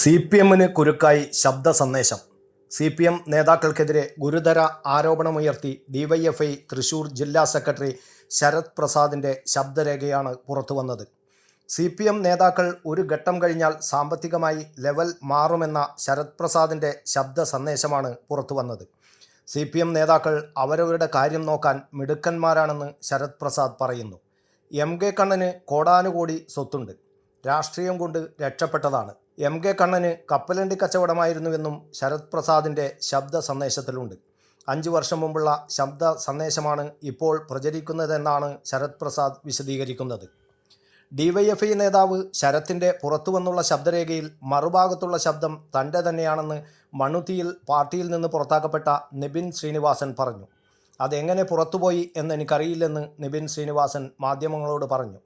C P എമ്മിന് കുരുക്കായി ശബ്ദ സന്ദേശം. സി പി എം നേതാക്കൾക്കെതിരെ ഗുരുതര ആരോപണമുയർത്തി ഡിവൈഎഫ്ഐ തൃശൂർ ജില്ലാ സെക്രട്ടറി ശരത് പ്രസാദിന്റെ ശബ്ദരേഖയാണ് പുറത്തുവന്നത്. സി പി എം നേതാക്കൾ ഒരു ഘട്ടം കഴിഞ്ഞാൽ സാമ്പത്തികമായി ലെവൽ മാറുമെന്ന ശരത് പ്രസാദിന്റെ ശബ്ദ സന്ദേശമാണ് പുറത്തുവന്നത്. സി പി എം നേതാക്കൾ അവരവരുടെ കാര്യം നോക്കാൻ മിടുക്കന്മാരാണെന്ന് ശരത് പ്രസാദ് പറയുന്നു. എം കെ കണ്ണന് കോടാനുകോടി സ്വത്തുണ്ട്. രാഷ്ട്രീയം കൊണ്ട് രക്ഷപ്പെട്ടതാണ്. എം കെ കണ്ണന് കപ്പലണ്ടി കച്ചവടമായിരുന്നുവെന്നും ശരത് പ്രസാദിന്റെ ശബ്ദ സന്ദേശത്തിലുണ്ട്. അഞ്ചു വർഷം മുമ്പുള്ള ശബ്ദ സന്ദേശമാണ് ഇപ്പോൾ പ്രചരിക്കുന്നതെന്നാണ് ശരത് പ്രസാദ് വിശദീകരിക്കുന്നത്. ഡിവൈഎഫ്ഐ നേതാവ് ശരത്തിന്റെ പുറത്തു വന്നുള്ള ശബ്ദരേഖയിൽ മറുഭാഗത്തുള്ള ശബ്ദം തന്റെ തന്നെയാണെന്ന് മണുത്തിയിൽ പാർട്ടിയിൽ നിന്ന് പുറത്താക്കപ്പെട്ട നിബിൻ ശ്രീനിവാസൻ പറഞ്ഞു. അതെങ്ങനെ പുറത്തുപോയി എന്ന് എനിക്കറിയില്ലെന്ന് നിബിൻ ശ്രീനിവാസൻ മാധ്യമങ്ങളോട് പറഞ്ഞു.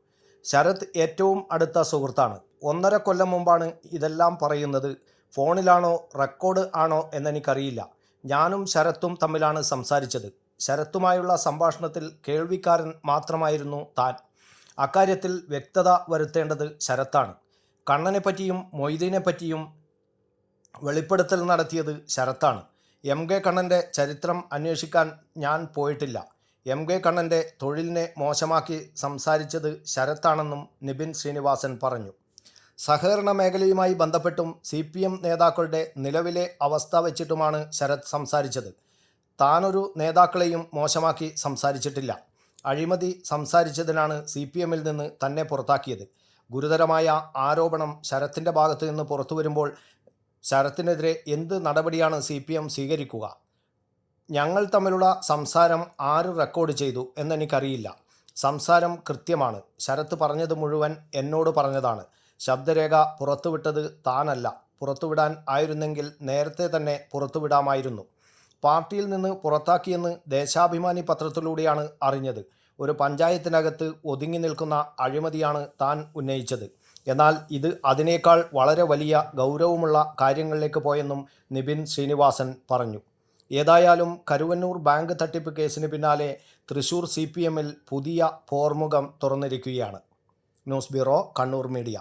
ശരത് ഏറ്റവും അടുത്ത സുഹൃത്താണ്. ഒന്നര കൊല്ലം മുമ്പാണ് ഇതെല്ലാം പറയുന്നത്. ഫോണിലാണോ റെക്കോർഡ് ആണോ എന്നെനിക്കറിയില്ല. ഞാനും ശരത്തും തമ്മിലാണ് സംസാരിച്ചത്. ശരത്തുമായുള്ള സംഭാഷണത്തിൽ കേൾവിക്കാരൻ മാത്രമായിരുന്നു താൻ. അക്കാര്യത്തിൽ വ്യക്തത വരുത്തേണ്ടത് ശരത്താണ്. കണ്ണനെ പറ്റിയും മൊയ്തീനെ പറ്റിയും വെളിപ്പെടുത്തൽ നടത്തിയത് ശരത്താണ്. എം കെ കണ്ണന്റെ ചരിത്രം അന്വേഷിക്കാൻ ഞാൻ പോയിട്ടില്ല. എം കെ കണ്ണന്റെ തൊഴിലിനെ മോശമാക്കി സംസാരിച്ചത് ശരത്താണെന്നും നിബിൻ ശ്രീനിവാസൻ പറഞ്ഞു. സഹകരണ മേഖലയുമായി ബന്ധപ്പെട്ടും സി പി എം നേതാക്കളുടെ നിലവിലെ അവസ്ഥ വെച്ചിട്ടുമാണ് ശരത് സംസാരിച്ചത്. താനൊരു നേതാക്കളെയും മോശമാക്കി സംസാരിച്ചിട്ടില്ല. അഴിമതി സംസാരിച്ചതിനാണ് സി പി എമ്മിൽ നിന്ന് തന്നെ പുറത്താക്കിയത്. ഗുരുതരമായ ആരോപണം ശരത്തിന്റെ ഭാഗത്തു നിന്ന് പുറത്തു വരുമ്പോൾ ശരത്തിനെതിരെ എന്ത് നടപടിയാണ് സി പി എം സ്വീകരിക്കുക? ഞങ്ങൾ തമ്മിലുള്ള സംസാരം ആര് റെക്കോർഡ് ചെയ്തു എന്നെനിക്കറിയില്ല. സംസാരം കൃത്യമാണ്. ശരത്ത് പറഞ്ഞത് മുഴുവൻ എന്നോട് പറഞ്ഞതാണ്. ശബ്ദരേഖ പുറത്തുവിട്ടത് താനല്ല. പുറത്തുവിടാൻ ആയിരുന്നെങ്കിൽ നേരത്തെ തന്നെ പുറത്തുവിടാമായിരുന്നു. പാർട്ടിയിൽ നിന്ന് പുറത്താക്കിയെന്ന് ദേശാഭിമാനി പത്രത്തിലൂടെയാണ് അറിഞ്ഞത്. ഒരു പഞ്ചായത്തിനകത്ത് ഒതുങ്ങി നിൽക്കുന്ന അഴിമതിയാണ് താൻ ഉന്നയിച്ചത്. എന്നാൽ ഇത് അതിനേക്കാൾ വളരെ വലിയ ഗൗരവമുള്ള കാര്യങ്ങളിലേക്ക് പോയെന്നും നിബിൻ ശ്രീനിവാസൻ പറഞ്ഞു. ഏതായാലും കരുവന്നൂർ ബാങ്ക് തട്ടിപ്പ് കേസിന് പിന്നാലെ തൃശൂർ സി പി എമ്മിൽ പുതിയ പോർമുഖം തുറന്നിരിക്കുകയാണ്. News bureau Kannur media.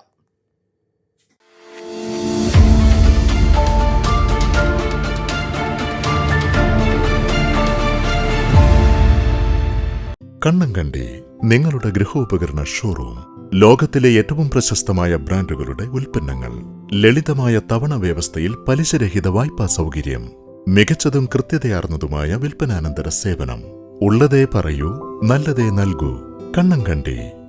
Kannankandi നിങ്ങളുടെ ഗൃഹോപകരണ ഷോറൂം ലോകത്തിലെ ഏറ്റവും പ്രശസ്തമായ ബ്രാൻഡുകളുടെ ഉൽപ്പന്നങ്ങൾ ലളിതമായ തവണ വ്യവസ്ഥയിൽ പലിശരഹിത വായ്പാ സൗകര്യം. മികച്ചതും കൃത്യതയാർന്നതുമായ വിൽപ്പനാനന്തര സേവനം. ഉള്ളതേ പറയൂ നല്ലതേ നൽകൂ. കണ്ണങ്കണ്ടി